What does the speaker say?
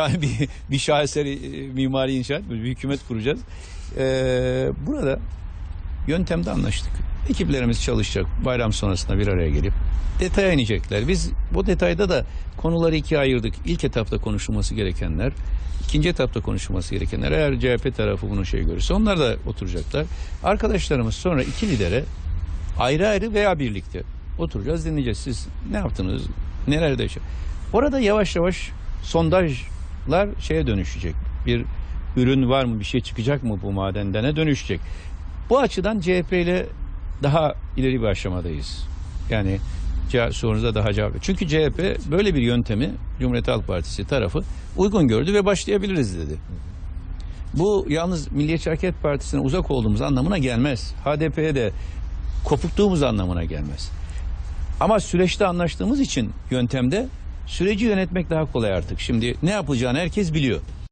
Yani bir, bir şaheseri e, mimari inşaat, bir hükümet kuracağız. Ee, burada yöntemde anlaştık. Ekiplerimiz çalışacak. Bayram sonrasında bir araya gelip detaya inecekler. Biz bu detayda da konuları ikiye ayırdık. İlk etapta konuşulması gerekenler, ikinci etapta konuşulması gerekenler. Eğer CHP tarafı bunu şey görürse onlar da oturacaklar. Arkadaşlarımız sonra iki lidere ayrı ayrı veya birlikte oturacağız dinleyeceğiz. Siz ne yaptınız? Nelerde yaşa- Orada yavaş yavaş sondajlar şeye dönüşecek. Bir ürün var mı? Bir şey çıkacak mı bu madendene dönüşecek. Bu açıdan CHP ile daha ileri bir aşamadayız. Yani sorunuza daha cevap. Çünkü CHP böyle bir yöntemi Cumhuriyet Halk Partisi tarafı uygun gördü ve başlayabiliriz dedi. Bu yalnız Milliyetçi Hareket Partisi'ne uzak olduğumuz anlamına gelmez. HDP'ye de kopuktuğumuz anlamına gelmez. Ama süreçte anlaştığımız için yöntemde süreci yönetmek daha kolay artık. Şimdi ne yapacağını herkes biliyor.